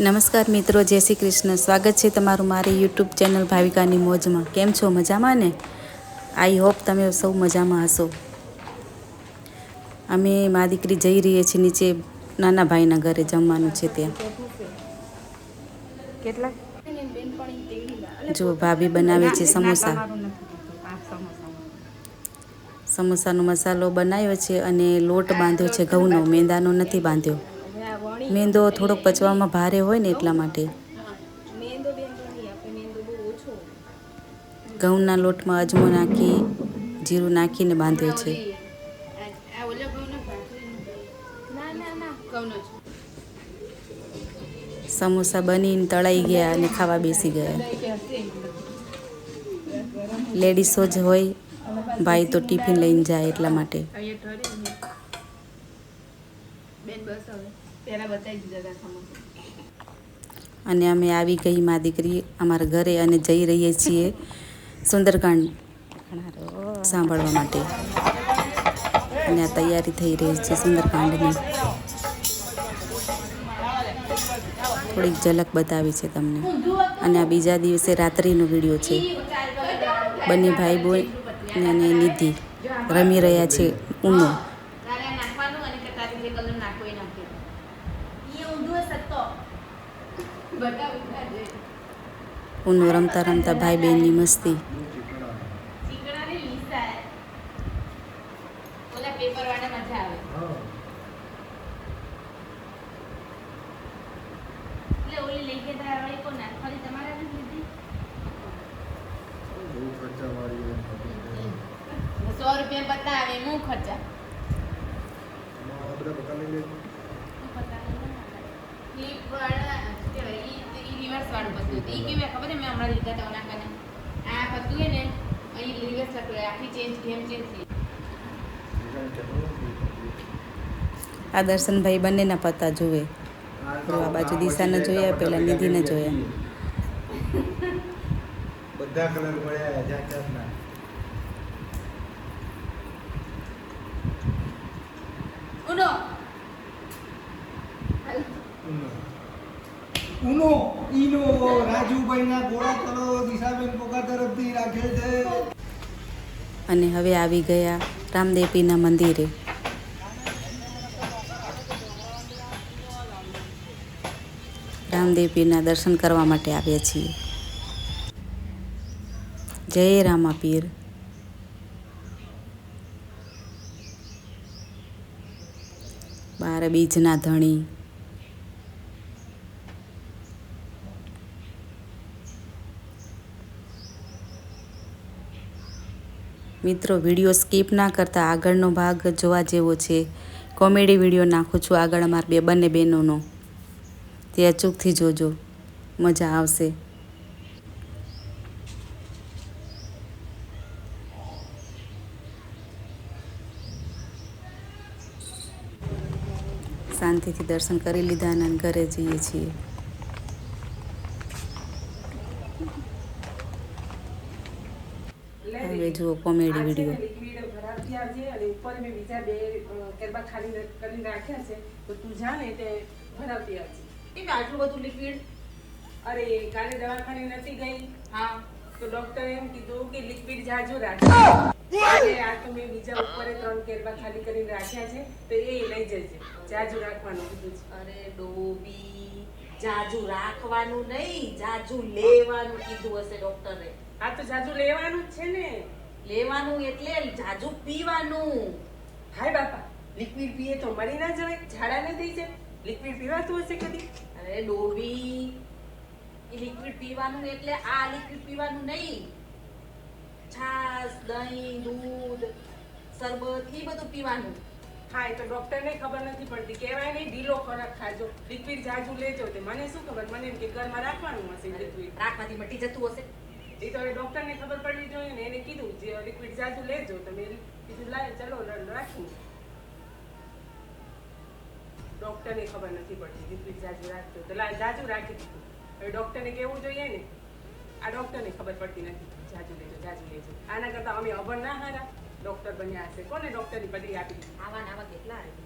નમસ્કાર મિત્રો જય શ્રી કૃષ્ણ. સ્વાગત છે તમારું મારી યુટ્યુબ ચેનલ ભાવિકાની મોજમાં. કેમ છો? મજામાં ને? આઈ હોપ તમે સૌ મજામાં હશો. અમે મા દીકરી જઈ રહીએ છીએ નીચે નાના ભાઈના ઘરે જમવાનું છે ત્યાં. કેટલા? જો ભાભી બનાવે છે સમોસા. સમોસાનો મસાલો બનાવ્યો છે અને લોટ બાંધ્યો છે ઘઉંનો. મેંદાનો નથી બાંધ્યો. મેંદો થોડોક પચવામાં ભારે હોય ને એટલા માટે. ઘઉંના લોટમાં અજમો નાખી, જીરું નાખીને બાંધ્યો છે. સમોસા બનીને તળાઈ ગયા અને ખાવા બેસી ગયા. લેડીસો જ હોય, ભાઈ તો ટિફિન લઈને જાય એટલા માટે. બેન બસ હવે અને અમે આવી ગઈ મા દીકરી અમારા ઘરે અને જઈ રહીએ છીએ સુંદરકાંડ સાંભળવા માટે. અને આ તૈયારી થઈ રહી છે સુંદરકાંડની. થોડીક ઝલક બતાવી છે તમને. અને આ બીજા દિવસે રાત્રિનો વીડિયો છે. બંને ભાઈ બોલ અને નિધિ રમી રહ્યા છે ઉનો તારે નાખવાનું અને કે તારે જે કલર નાખવો એ નાખી એ ઊંધું હશે તો બતાવ ઉનો રમતા રમતા ભાઈ બહેનની મસ્તી ચીકણા ને લીસા ઓલા પેપર વાળા મજા આવે એટલે ઓલી લઈ ગયા તા વાળી રમતા રમતા તમારે બહેનની લીધી? સો રૂપિયા બતાવે હું ખર્ચા? હતું ઈ કેવું ખબર મેં હમણાં લીધા હતા ઓલા કને આ છે ને અહીં રિવર્સ આખી ચેન્જ ગેમ ચેન્જ થઈ આ દર્શનભાઈ બંનેના પત્તા જુએ. આ બાજુ દિશાને જોયા પેલા નિધિને જોયા બધા કલર મળ્યા જાત જાતના ઉનો. ઉનો. ઈનો, રાજુભાઈના ગોળા કલો દિશાબેન પોકા તરફથી રાખે છે. અને હવે આવી ગયા રામદેવીના મંદિરે. રામદેવીના દર્શન કરવા માટે આવ્યા છીએ. જય રામાપીર. બાર બીજના ધણી. મિત્રો, વીડિયો સ્કીપ ના કરતાં આગળનો ભાગ જોવા જેવો છે. કોમેડી વીડિયો નાખું છું આગળ અમારા બે, બંને બહેનોનો. તે અચૂકથી જોજો. મજા આવશે. શાંતિથી દર્શન કરી લીધા અને ઘરે જઈએ છીએ હવે જુઓ કોમેડી વીડિયો લિક્વિડ ખરાબ થયા છે અને ઉપર મેં બીજા બે અ, કેરબા ખાલી કરીને રાખ્યા છે તો તું જા ને તે જુઓ આવજે વીડિયો આટલું બધું લિક્વિડ અરે કાલે દવાખાને નથી ગઈ. હા. તો ડોક્ટરે એમ કીધું કે લિક્વિડ જાજો રાખજો. આ તો મેં બીજા ઉપર ત્રણ કેરબા ખાલી કરીને રાખ્યા છે તો એ લઈ જજે. જાજુ રાખવાનું કીધું છે. અરે ડોબી. જાજુ રાખવાનું નહીં જાજુ લેવાનું કીધું હશે ડોક્ટરે. આ તો જાજુ લેવાનું જ છે ને. લેવાનું એટલે જાજુ પીવાનું. હાય બાપા લિક્વિડ પીએ તો મરી ના જવાય ઝાડા ન થઈ જાય. લિક્વિડ પીવાતું હશે કદી? અરે ડોબી એ લિક્વિડ પીવાનું એટલે આ લિક્વિડ પીવાનું નહીં. છાશ દહીં દૂધ શરબત એ બધું પીવાનું. એ તો ડોક્ટરને ખબર નથી પડતી. કહેવાય નહીં ઢીલો ખોરાક ખાજો. લિક્વિડ જાજુ લેજો તે. મને શું ખબર? મને એમ કે ઘરમાં રાખવાનું હશે લિક્વિડ. રાખવાથી મટી જતું હશે? એ તો હવે ડોક્ટરને ખબર પડવી જોઈએ ને. એને કીધું જે લિક્વિડ જાજુ લેજો. તમે કીધું લાય ચલો રાખું ડોક્ટરને ખબર નથી પડતી. લિક્વિડ જાજુ રાખજો. તો લાય જાજુ રાખી દીધું. હવે ડોક્ટરને કહેવું જોઈએ ને? આ ડોક્ટરને ખબર પડતી નથી. જાજુ લેજો જાજુ લેજો. આના કરતાં અમે અભણ ના હારા. ડોક્ટર બન્યા હશે. કોને ડોક્ટરની પદવી આપી? આવા આવા કેટલા આવે